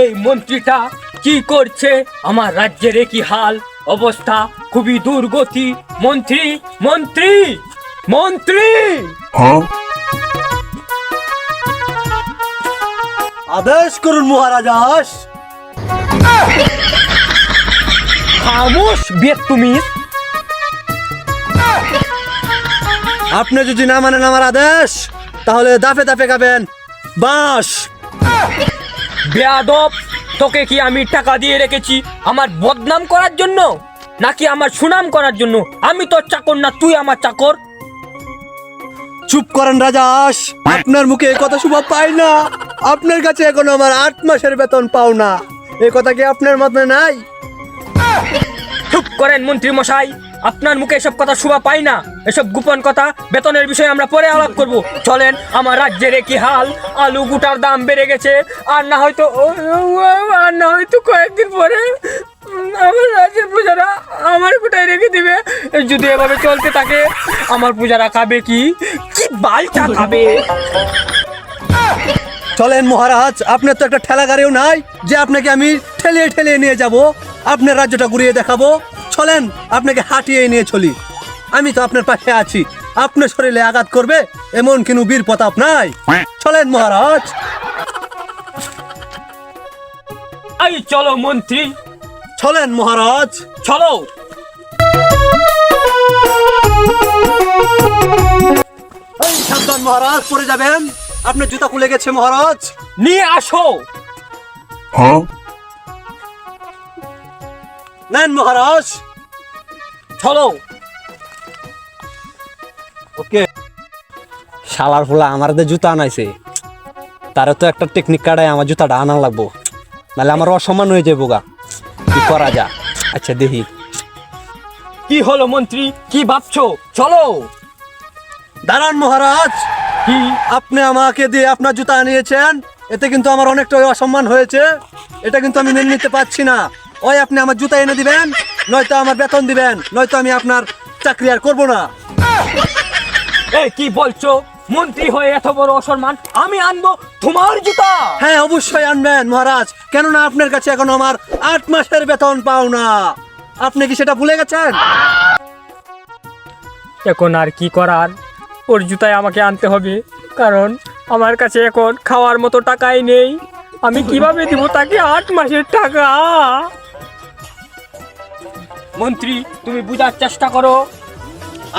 এই মন্ত্রীটা কি করছে? আমার রাজ্যের কি হাল অবস্থা খুবই দুর্গতি। মন্ত্রী মন্ত্রী মন্ত্রী! আদেশ করুন মহারাজাস খামোশ বেতুমিস আপনি যদি না মানেন আমার আদেশ তাহলে দাফে দাফে খাবেন। বাঁশ। বেয়াদব তোকে কি আমি টাকা দিয়ে রেখেছি আমার বদনাম করার জন্য? নাকি আমার সুনাম করার জন্য? আমি তোর চাকর না তুই আমার চাকর। চুপ করেন রাজাস আপনার মুখে এই কথা শুভ পাই না। আপনার কাছে এখন আমার আট মাসের বেতন পাও না। এ কথা কি আপনার মধ্যে নাই? চুপ করেন মন্ত্রী মশাই আপনার মুখে এসব কথা শোভা পাই না। এসব গোপন কথা, বেতনের বিষয়ে আমরা পরে আলাপ করব। চলেন, আমার রাজ্যের কি হাল। আলু গুটার দাম বেড়ে গেছে। আর না হয়তো আর না হয়তো কয়েকদিন পরে আমার রাজ্যের পূজারা আমার গুটায় রেখে দিবে। যদি এভাবে চলতে থাকে, আমার পূজারা খাবে কি? কি বালটা খাবে? চলেন মহারাজ, আপনার তো একটা ঠেলা গাড়িও নাই যে আপনাকে আমি ঠেলিয়ে ঠেলিয়ে নিয়ে যাব। আপনার রাজ্যটা ঘুরিয়ে দেখাবো। চলেন আপনাকে হাঁটিয়ে নিয়ে চলি। আমি তো আপনার পাশে আছি। আপনার শরীরে আঘাত করবে এমন কিনু বীর প্রতাপ নাই। চলেন মহারাজ। এই চলো মন্ত্রী। চলেন মহারাজ। চলো। সাবধান মহারাজ পড়ে যাবেন। আপনার জুতা খুলে গেছে মহারাজ। নিয়ে আসো। নেন মহারাজ। চলো। ওকে। শালার ফুলা আমার যে জুতা আনাইছে। তারে তো একটা টেকনিক কাটায় আমার জুতাটা আনা লাগবো। নাহলে আমার অসম্মান হয়ে যাব গা। কি করা যা। আচ্ছা দেখি। কি হলো মন্ত্রী? কি ভাবছ? চলো। দাঁড়ান মহারাজ। কি? আপনি আমাকে দিয়ে আপনার জুতা আনিয়েছেন। এতে কিন্তু আমার অনেকটা অসম্মান হয়েছে। এটা কিন্তু আমি মেনে নিতে পারছি না। ওই আপনি আমার জুতা এনে দিবেন নয়তো আমার বেতন দিবেন নয়তো আমি আপনার চাকরি আর করব না। এই কি বলছো? মন্ত্রী হয়ে এত বড় অসম্মান আমি আনব তোমার জুতা? হ্যাঁ অবশ্যই আনবেন মহারাজ। কেননা আপনার কাছে এখন আমার আট মাসের বেতন পাও না। আপনি কি সেটা ভুলে গেছেন? এখন আর কি করার? ওর জুতায় আমাকে আনতে হবে কারণ আমার কাছে এখন খাওয়ার মতো টাকাই নেই। আমি কীভাবে দিব তাকে আট মাসের টাকা? মন্ত্রী তুমি বুঝার চেষ্টা করো।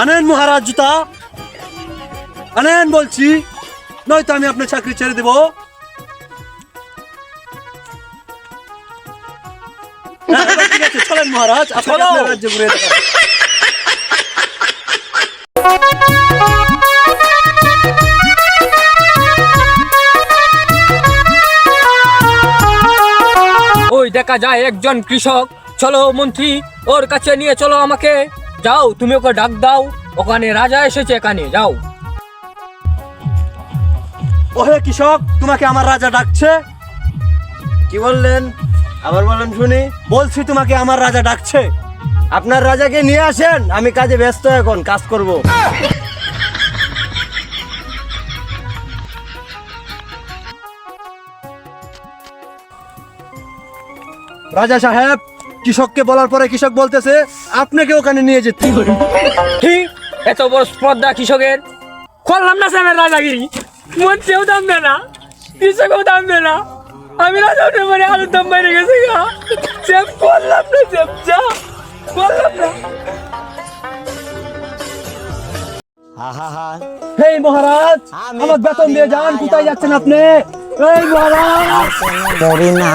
আনেন মহারাজ জুতা। আনেন বলছি নয়তো আমি আপনার চাকরি ছেড়ে দেবো। না, এবার ঠিক আছে, চলেন মহারাজ আপনার রাজ্যে ঘুরিয়ে ওই দেখা যায় একজন কৃষক। চলো মন্ত্রী, ওর কাছে নিয়ে চলো আমাকে। যাও, তুমি ওকে ডাক দাও। ওখানে রাজা এসেছে এখানে, যাও। ওহে কৃষক, তোমাকে আমার রাজা ডাকছে? কি বললেন? আবার বলেন শুনি। বলছি তোমাকে আমার রাজা ডাকছে। আপনার রাজাকে নিয়ে আসেন, আমি কাজে ব্যস্ত এখন, কাজ করব। রাজা সাহেব কৃষককে বলার পরে কৃষক বলতেছে আপনাকে ওখানে নিয়ে যেতে কি? এত বড় স্পর্ধা কৃষকের? করলাম না স্যামের রাজাগিরি। মন্ত্রীও দাম দেয় না কৃষকও দাম দেয় না। আমি রাজা উঠে মানে আলুর দাম বাইরে গেছে গা। স্যাম করলাম না স্যাম যা। করলাম না। হেই মহারাজ আমি আমার বেতন দিয়ে যান কোথায় যাচ্ছেন আপনি? এই মহারাজ। মরি না।